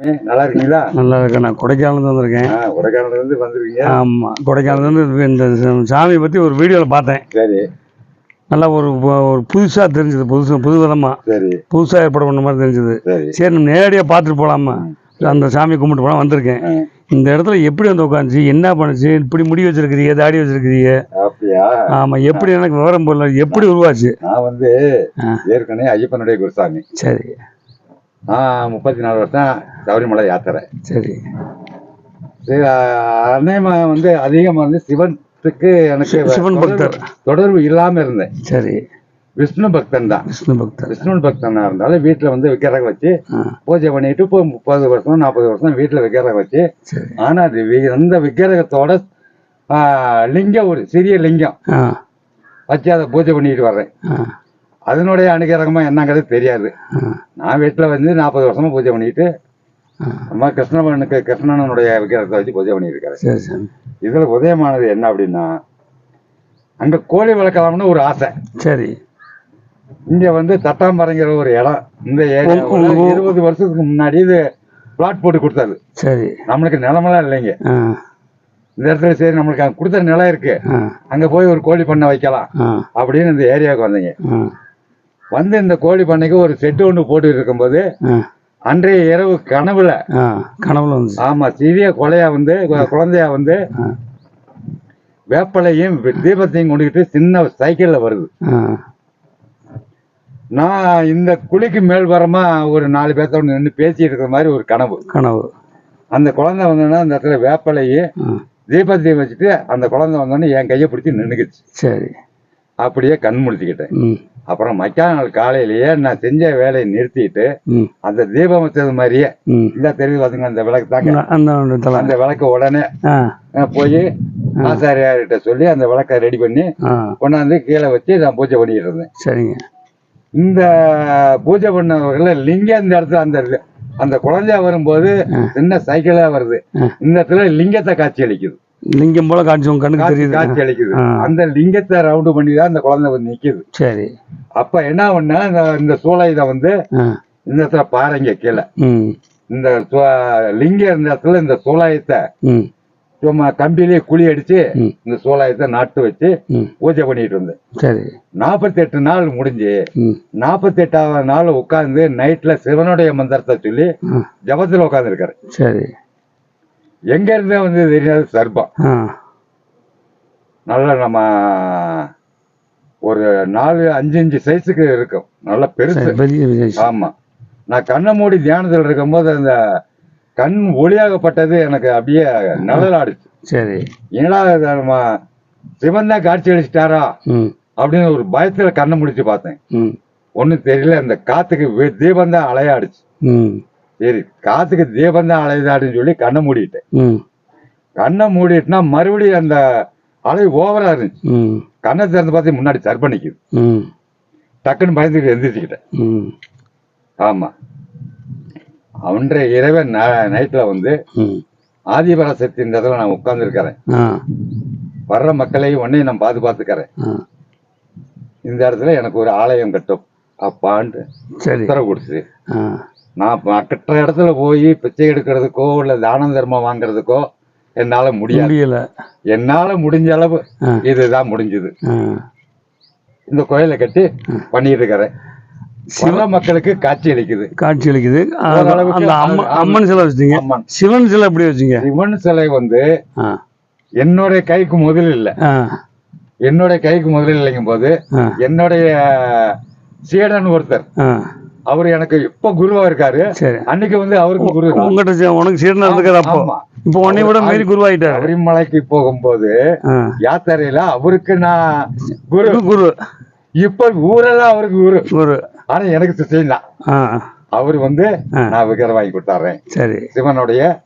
நல்லா இருக்கீங்களா? நல்லா இருக்கேன். நான் கொடைக்கானல் வந்திருக்கேன். ஆ, கொடைக்கானல்ல இருந்து வந்திருக்கீங்க ஆமாம் கொடைக்கானல் வந்து இந்த ச- சாமியை பற்றி ஒரு வீடியோவில் பார்த்தேன். சரி. நல்லா ஒரு ஒரு புதுசாக தெரிஞ்சது. புதுசு புது விதமாக சரி. புதுசாக ஏற்பாடு பண்ண மாதிரி தெரிஞ்சது. சரி. நம்ம நேரடியாக பார்த்துட்டு போகலாமா அந்த சாமியை கும்பிட்டு போகலாம் வந்திருக்கேன். இந்த இடத்துல எப்படி வந்து உட்காந்துச்சு என்ன பண்ணுச்சு? இப்படி முடி வச்சிருக்கிறீங்க தாடி வச்சிருக்கிறீங்க? ஆமாம் எப்படி எனக்கு விவரம் போடல எப்படி உருவாச்சு? நான் வந்து. ஏற்கனவே ஐயப்பனுடைய குருசாமி. சரி. நான் முப்பத்தி நாலு வருஷம் சபரிமலை யாத்திரை. சரி. அநேகமா வந்து அதிகமா வந்து சிவனுக்கு எனக்கு சிவன் பக்தர். தொடர்பு- தொடர்பு இல்லாம இருந்தேன். சரி. விஷ்ணு பக்தன் தான். விஷ்ணு பக்தர். விஷ்ணு பக்தனா இருந்தாலும் வீட்டுல வந்து விக்கிரகம் வச்சு பூஜை பண்ணிட்டு இப்போ முப்பது வருஷம் நாற்பது வருஷம் வீட்டுல விக்கிரகம் வச்சு. சரி. ஆனா அது அந்த விக்கிரகத்தோட லிங்கம் ஒரு சிறிய லிங்கம். வச்சு அதை பூஜை பண்ணிட்டு வர்றேன். அதனுடைய அனுகிரகமா என்னங்கிறது தெரியாது. நான் வீட்டுல வந்து நாற்பது வருஷமா பூஜை பண்ணிட்டு ஆ. அம்மா கிருஷ்ணனுக்கு கிருஷ்ணனுடைய விக்கிரகத்தை வச்சு பூஜை பண்ணிட்டு இருக்கிறேன் சரி சரி. இதுல உதயமானது என்ன அப்படின்னா அங்க கோழி வளர்க்கலாம்னு ஒரு ஆசை. சரி. இங்க வந்து தட்டாம்பரங்கிற ஒரு இடம் இந்த ஏரியா உங்க- உங்க- இருபது வருஷத்துக்கு முன்னாடி இது பிளாட் போட்டு கொடுத்தது. சரி. நம்மளுக்கு நிலமெல்லாம் இல்லைங்க. இந்த இடத்துல சரி நம்மளுக்கு அங்க கொடுத்த நிலம் இருக்கு. அங்க போய் ஒரு கோழி பண்ணை வைக்கலாம் அப்படின்னு இந்த ஏரியாவுக்கு வந்தீங்க. வந்து இந்த கோழி பண்ணைக்கு ஒரு செட்டு ஒன்று போட்டு இருக்கும்போது அன்றைய இரவு கனவுல கனவுல வந்துச்சு ஆமா சிறிய கொலையா வந்து குழந்தையா வந்து வேப்பலையும் தீபத்தையும் கொண்டுகிட்டு சின்ன சைக்கிள்ல வருது. நான் இந்த குழிக்கு மேல் வரமா ஒரு நாலு பேர்த்தோட நின்று பேசிட்டு இருக்கிற மாதிரி ஒரு கனவு. கனவு. அந்த குழந்தை வந்தோன்னா அந்த இடத்துல வேப்பலையும் தீபத்தையும் வச்சுட்டு அந்த குழந்தை வந்தோடனே என் கையை பிடிச்சி நின்றுக்குச்சு சரி. அப்படியே கண் முழிச்சுக்கிட்டேன் ம். அப்புறம் மக்கான நாள் காலையிலேயே நான் செஞ்ச வேலையை நிறுத்திட்டு அந்த தீபம் வச்சது மாதிரியே இந்த தெரியுது பாத்தீங்க அந்த விளக்கு தாங்க. அந்த- விளக்கு உடனே போய் ஆசாரியார்கிட்ட சொல்லி அந்த விளக்கை ரெடி பண்ணி கொண்டாந்து கீழே வச்சு நான் பூஜை பண்ணிட்டு இருந்தேன். சரிங்க. இந்த பூஜை பண்ணவர்கள லிங்கம் இந்த இடத்துல அந்த அந்த குழந்தையா வரும்போது சின்ன சைக்கிளா வருது. இந்த இடத்துல லிங்கத்தை காட்சி அளிக்குது லிங்கம் போல காட்சி உங்க கண்ணுக்கு தெரியுது. காட்சி அளிக்குது. அந்த லிங்கத்தை ரவுண்டு பண்ணி தான் அந்த குழந்தை வந்து நிக்குது. சரி. அப்ப என்ன பண்ணா இந்த இந்த சூளையில வந்து இந்த இடத்துல பாருங்க கீழே. இந்த லிங்கம் இருந்த இடத்துல இந்த சூளாயத்தை சும்மா கம்பிலேயே குழி அடிச்சு. இந்த சூளாயத்தை நட்டு வச்சு பூஜை பண்ணிட்டு இருந்தேன். சரி. நாற்பத்தெட்டு நாள் முடிஞ்சு ம். நாற்பத்தெட்டாவது நாள் உட்கார்ந்து நைட்ல சிவனுடைய மந்திரத்தை சொல்லி ஜபத்துல உட்காந்துருக்காரு சரி. எங்க இருந்தே வந்து தெரியாது சர்ப்பம். ஆ. நல்ல நம்ம ஒரு நாலு அஞ்சு அஞ்சு சைஸுக்கு இருக்கும். நல்ல பெருசு. ஆமா. நான் கண்ணை மூடி தியானத்தில் இருக்கும்போது அந்த கண் ஒளியாகப்பட்டது எனக்கு அப்படியே நிழலாடுச்சு. சரி. ஏன்னா நம்ம சிவன் தான் காட்சி அளிச்சிட்டாரா? ம். அப்படின்னு ஒரு பயத்துல கண்ணை முடிச்சு பார்த்தேன். ஒன்றும் தெரியல அந்த காத்துக்கு தீபம் தான் அலையாடுச்சு. சரி காத்துக்கு தீபம் தான் அலையுதாடுன்னு சொல்லி கண்ணை மூடிட்டேன். ம். கண்ணை மூடிட்டுனா மறுபடியும் அந்த அலை ஓவரா இருந்துச்சு. கண்ணை திறந்து பார்த்து முன்னாடி ம். டக்குன்னு பயந்துட்டு எந்திரிச்சுக்கிட்டேன். ம். ஆமா. அன்றைய இரவே நைட்ல வந்து ஆதிபராசக்தி இந்த இடத்துல நான் உட்கார்ந்துருக்கிறேன். ஆ. வர்ற மக்களையும் உன்னையும் நான் பார்த்து பார்த்துக்கிறேன். இந்த இடத்துல எனக்கு ஒரு ஆலயம் கட்டும். அப்பான்ட்டு சரி. உத்தரவு கொடுத்து நான் மற்ற இடத்துல போய் பிச்சை எடுக்கிறதுக்கோ இல்ல தானம் தர்மம் வாங்குறதுக்கோ என்னால முடியல. என்னால முடிஞ்ச அளவு. இதுதான் முடிஞ்சது. இந்த கோயிலை கட்டி பண்ணிட்டு இருக்கிறேன் வர்ற மக்களுக்கு காட்சி அளிக்குது. காட்சி அளிக்குது. அம்மன் சிலை வச்சிட்டீங்க. சிவன் சிலை எப்படி வச்சீங்க? சிவன் சிலை வந்து என்னுடைய கைக்கு முதல் இல்ல. என்னுடைய கைக்கு முதல் இல்லைங்கும் போது என்னுடைய சீடன் ஒருத்தர் அவர் எனக்கு இப்ப குருவா இருக்காரு. சரி. அன்னைக்கு வந்து அவருக்கு குரு. உங்ககிட்ட உனக்கு சீடனா இருந்துக்காரு அப்போ. இப்போ உன்னை விட மீறி குருவாயிட்டாரு. சபரிமலைக்கு போகும்போது யாத்திரையில அவருக்கு நான் குரு. குரு. இப்ப ஊரெல்லாம் அவருக்கு குரு. குரு. ஆனா எனக்கு ஆ. அவர் வந்து. நான் விக்கிரம் வாங்கி கொடுத்தாரேன் சரி. சிவனுடைய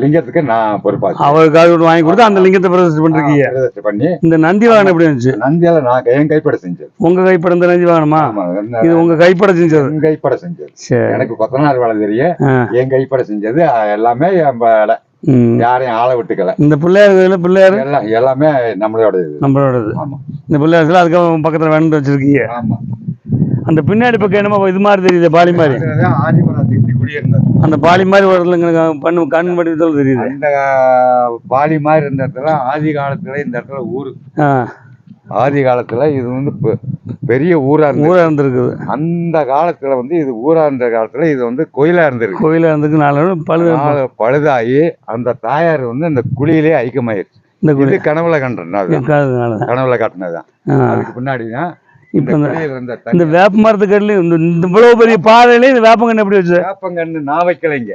லிங்கத்துக்கு நான் பொறுப்பாச்சு. அவருக்காக ஒன்று வாங்கி கொடுத்து அந்த லிங்கத்தை பிரதிஷ்டை பண்ணிருக்கீங்க. பிரதிஷ்டை பண்ணி. இந்த நந்தி வாகனம் எப்படி இருந்துச்சு? நந்தியால நான் என் கைப்பட செஞ்சது. உங்க கைப்பட இந்த நந்தி வாகனமா? இது உங்க கைப்பட செஞ்சது. என் கைப்பட செஞ்சது. எனக்கு கொத்தனார் வேலை தெரியும். ஆ. என் கைப்பட செஞ்சது. எல்லாமே என் வேலை. யாரையும் ஆளை விட்டுக்கல. இந்த பிள்ளையார் பிள்ளையார்? எல்லாம் எல்லாமே நம்மளோட நம்மளோடது. ஆமா. இந்த பிள்ளையார் சிலை அதுக்கு பக்கத்துல வேண்டு வச்சிருக்கீங்க. ஆமா. அந்த பின்னாடி பக்கம் என்னமோ இது மாதிரி தெரியுது பாலி மாதிரி. அந்த பாலி மாதிரி வரலங்க பண்ணு கண் வடிவத்தில் தெரியுது. அந்த பாலி மாதிரி இருந்த இடத்துல ஆதி காலத்துல இந்த இடத்துல ஊரு. ஆதி காலத்துல இது வந்து பெரிய ஊரா ஊரா இருந்திருக்குது. அந்த காலத்துல வந்து இது ஊரா இருந்த காலத்துல இது வந்து கோயிலா இருந்திருக்கு. கோயிலா இருந்துக்கு நாலு பழு நாலு பழுதாகி அந்த தாயார் வந்து அந்த குழியிலே ஐக்கியமாயிருச்சு. இந்த கனவுல இருக்காதனால கனவுல காட்டினதுதான். அதுக்கு பின்னாடி தான் இப்ப இந்த வேப்ப மரத்துக்கடலையும் இந்த இவ்வளவு பெரிய பாறையிலே இந்த வேப்பங்கன்று எப்படி வச்சு? வேப்பங்கன்னு நான் வைக்கலைங்க.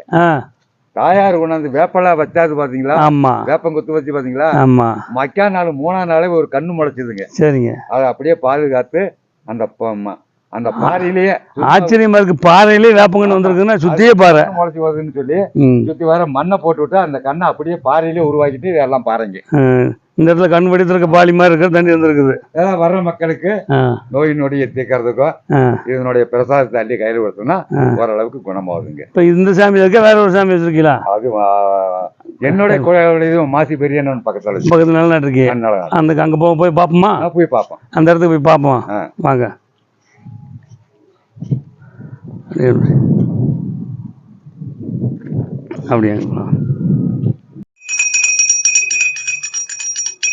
தாயார் கொண்டாந்து வேப்பலா வச்சாது பாத்தீங்களா? ஆமா. வேப்பம் குத்து வச்சு பாத்தீங்களா? ஆமா. மக்கா நாள் மூணாம் நாளே ஒரு கண்ணு முளைச்சதுங்க. சரிங்க. அதை அப்படியே பாதுகாத்து அந்த அந்த பாறையிலேயே ஆச்சரியமா இருக்கு பாறையிலே வேப்பங்கன்று வந்திருக்குன்னா சுத்தியே பாறை. முளைச்சு வருதுன்னு சொல்லி சுத்தி வர மண்ணை போட்டு விட்டு அந்த கண்ணை அப்படியே பாறையிலே உருவாக்கிட்டு எல்லாம் பாருங்க. இந்த இடத்துல கண் வடிவத்தில் இருக்க பாலி மாதிரி இருக்கிற தண்ணி வந்திருக்குது. ஏதாவது வர்ற மக்களுக்கு நோய் நொடியை தீர்க்கறதுக்கும் இதனுடைய பிரசாதத்தை அள்ளி கையில் கொடுத்தோம்னா. ஓரளவுக்கு குணமாகுதுங்க. இப்போ இந்த சாமி இருக்க வேற ஒரு சாமி வச்சிருக்கீங்களா? அது என்னுடைய இதுவும் மாசி பெரியண்ணன் பக்கத்துல. பக்கத்துல நல்ல இருக்கு. அந்த அங்க போக போய் பார்ப்போமா? போய் பார்ப்போம். அந்த இடத்துக்கு போய் பார்ப்போம். வாங்க. அப்படியாங்களா அப்படி.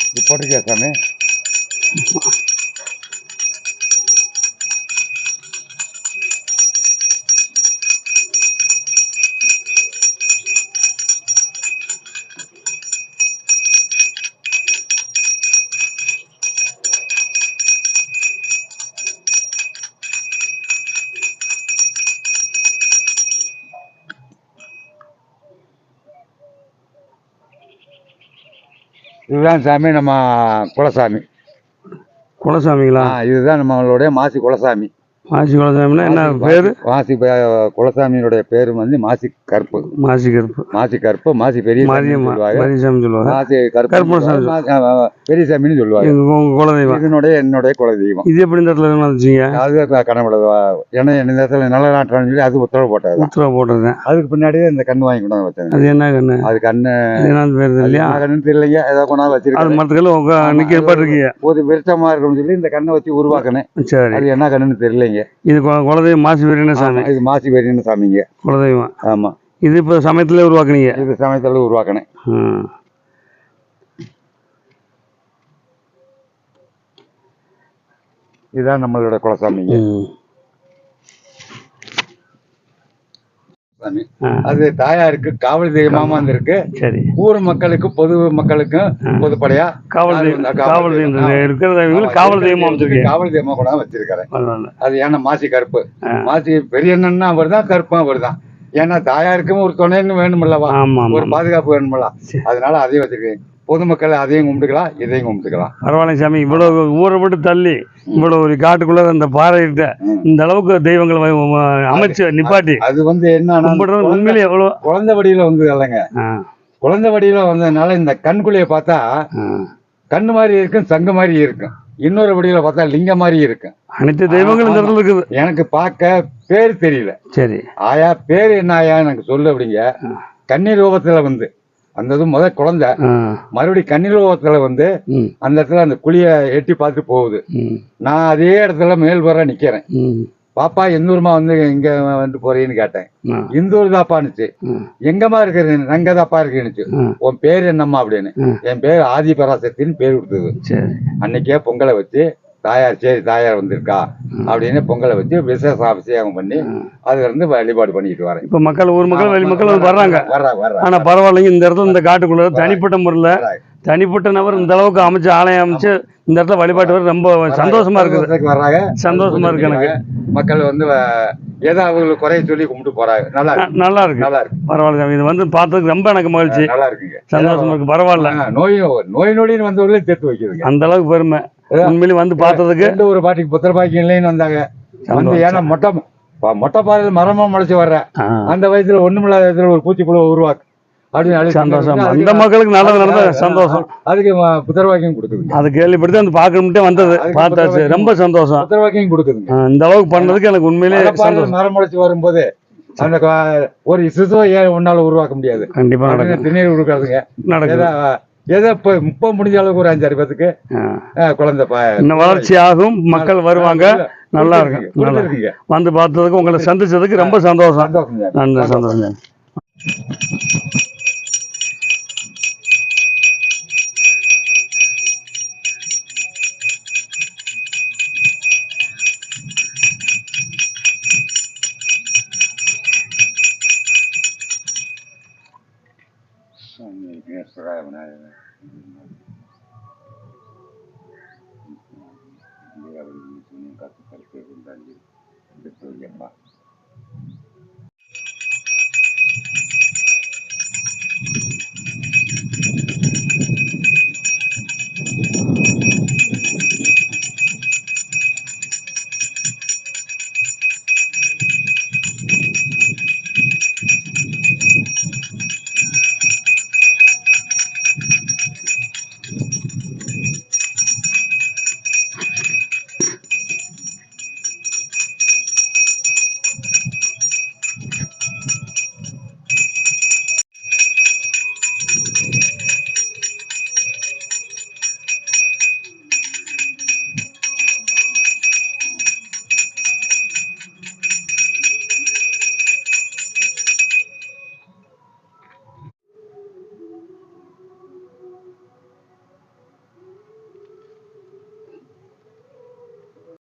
அப்படியே போட்டிருக்கியா சாமி இதுதான் சாமி நம்ம குலசாமி. குலசாமிங்களா? இதுதான் நம்மளுடைய மாசி குலசாமி. மாசி குலசாமினா என்ன பேரு? மாசி குலசாமியினுடைய பேரு வந்து மாசி கருப்பு. மாசி கருப்பு. மாசி கருப்பு மாசி பெரிய மாரியம்மா சொல்லுவாங்க. மாசி கருப்பு கருப்பசாமி. மாசி- ஆ, ஆ, பெரிய சாமின்னு சொல்லுவாங்க உங்க குலதெய்வம். இதனுடைய என்னுடைய குலதெய்வம். இது எப்படி இந்த இடத்துல வந்துச்சிங்க அது கனவுல ஏன்னா இந்த இடத்துல நல்ல நாட்டான்னு சொல்லி அது உத்தரவு போட்டது. உத்தரவு போட்டிருந்தேன் அதுக்கு பின்னாடியே இந்த கண்ணு வாங்கி கொண்டாந்து வச்சாங்க அது என்ன கண்ணு? அது கண்ணு அது என்ன பேர் அது இல்லையா கண்ணுன்னு தெரியலைங்க. ஏதோ கொண்டாந்து அது வச்சிருக்காங்க மரத்துக்கெல்லாம் உங்க நிக்க இருக்கீங்க. ஒரு விருத்தமா இருக்கும்னு சொல்லி இந்த கண்ணை வச்சு உருவாக்கினேன். சரி. அது என்ன கண்ணுன்னு தெரியலைங்க. இது குலதெய்வம் மாசி வீரன சாமி? இது மாசி பெரியன்னு சாமிங்க. குலதெய்வம். ஆமா. இது இப்போ சமயத்துல உருவாக்குனீங்க? இது சமயத்தில் உருவாக்கினேன். இதுதான் நம்மளோட குலசாமிங்க. அது தாயாருக்கு காவல் தெய்வமா வந்திருக்கு. சரி. ஊர் மக்களுக்கும் பொது மக்களுக்கும் பொதுப்படையா? காவல் காவல். இருக்கிற காவல் தெய்வமா காவல் தெய்வமா கூட வச்சிருக்காரு. அது ஏன்னா மாசி கருப்பு. மாசி பெரியண்ணன்னா அவர் தான் கருப்பும் அவர் தான் ஏன்னா தாயாருக்கும் ஒரு துணைன்னு வேணுமில்லவா? ஒரு பாதுகாப்பு வேணுமில்ல. அதனால அதையும் வச்சிருக்கேன். பொதுமக்கள் அதையும் கும்பிட்டுக்கலாம் இதையும் கும்பிட்டுக்கலாம். பரவாயில்ல சாமி இவ்வளவு ஊரை விட்டு தள்ளி இவ்வளவு ஒரு காட்டுக்குள்ள அந்த பாறையிட்ட ம். இந்த அளவுக்கு தெய்வங்களை அமைச்சு நிப்பாட்டி. அது வந்து குழந்தை- உண்மையிலே எவ்வளவு குழந்தை வடியில வந்து இல்லைங்க. குழந்தை வடியில வந்ததுனால இந்த கண்குழியை பார்த்தா. கண்ணு மாதிரி இருக்கும் சங்கு மாதிரி இருக்கும். இன்னொரு வடியில பார்த்தா லிங்க மாதிரி இருக்கும். அனைத்து தெய்வங்களும் இந்த இடத்துல இருக்குது. எனக்கு பார்க்க பேர் தெரியல. சரி. ஆயா பேர் என்ன ஆயா எனக்கு சொல்லு அப்படிங்க. கன்னி ரூபத்துல வந்து அந்த இது முத குழந்தை. மறுபடியும் கன்னி ரூபத்துல வந்து அந்த இடத்துல அந்த குழியை எட்டி பார்த்து போகுது. நான் அதே இடத்துல மேல் வர நிக்கிறேன். பாப்பா எந்த ஊர்மா வந்து இங்க வந்து போறீன்னு கேட்டேன். ஆ, இந்த ஊர் தாப்பான்னுச்சு எங்கம்மா இருக்கிறது அங்க தாப்பா இருக்குன்னுச்சு. உன் பேர் என்னம்மா அப்படின்னு. என் பேர் ஆதி பராசக்தின்னு பேர் கொடுத்தது. அன்னைக்கே பொங்கலை வச்சு தாயார் சரி தாயார் வந்திருக்கா அப்படின்னு பொங்கலை வச்சு விசேஷ அபிஷேகம் பண்ணி அதுல இருந்து வழிபாடு பண்ணிட்டு வரேன் இப்ப மக்கள் ஊர் மக்கள் வெளி மக்கள் வந்து வர்றாங்க. வர்றாங்க வர்றாங்க ஆனா பரவாயில்லைங்க இந்த இடத்துல இந்த காட்டுக்குள்ள தனிப்பட்ட முறையில். தனிப்பட்ட நபர் இந்த அளவுக்கு அமைச்சு ஆலயம் அமைச்சு இந்த இடத்துல வழிபாட்டு வர ரொம்ப சந்தோஷமா இருக்குது. சந்தோஷத்துக்கு வர்றாங்க. சந்தோஷமா இருக்கு எனக்கு. மக்கள் வந்து ஏதோ அவங்களுக்கு குறைய சொல்லி கும்பிட்டு போறாங்க. நல்லா இருக்கு. நல்லா இருக்கு. நல்லா இருக்கு. பரவாயில்ல இது வந்து பார்த்ததுக்கு ரொம்ப எனக்கு மகிழ்ச்சி. நல்லா இருக்குங்க. சந்தோஷமா இருக்கு. பரவாயில்ல. நோய் நோய் நொடின்னு வந்தவர்களே சேர்த்து வைக்குதுங்க அந்த அளவுக்கு பெருமை. உண்மையிலேயே வந்து பார்த்ததுக்கு எந்த ஒரு பாட்டிக்கு புத்திர பாக்கியம் இல்லைன்னு வந்தாங்க. வந்து ஏன்னா மொட்டை மொட்டை பாதையில் மரமா முளைச்சு வர்ற. அந்த வயசுல ஒண்ணுமில்லாத வயசுல ஒரு பூச்சிப்புழு உருவாக்கு. அப்படின்னு சந்தோஷம். அந்த மக்களுக்கு நல்லது நடந்த சந்தோஷம். அதுக்கு ம- புத்திர வாக்கியம் கொடுக்குதுங்க அது கேள்விப்படுத்தி அந்த பார்க்கணும்ட்டே வந்தது. பார்த்தாச்சு. ரொம்ப சந்தோஷம். புத்திர வாக்கியம் கொடுக்குதுங்க இந்த அளவுக்கு பண்ணதுக்கு எனக்கு சந்தோஷம். மரம் முளைச்சு வரும்போது அந்த ஒரு சிசுவை ஏன் உன்னால உருவாக்க முடியாது? கண்டிப்பா திண்ணீர் கொடுக்கறதுங்க நடக்குது. ஏதோ இப்போ இப்போ முடிஞ்ச அளவுக்கு ஒரு அஞ்சாறு பேத்துக்கு குழந்தை இன்னும் வளர்ச்சி ஆகும் மக்கள் வருவாங்க. நல்லா இருக்கும் நல்லா வந்து பார்த்ததுக்கு உங்களை சந்திச்சதுக்கு ரொம்ப சந்தோஷம். சந்தோஷம். சந்தோஷம். mengatakan kerundan di betul jemaah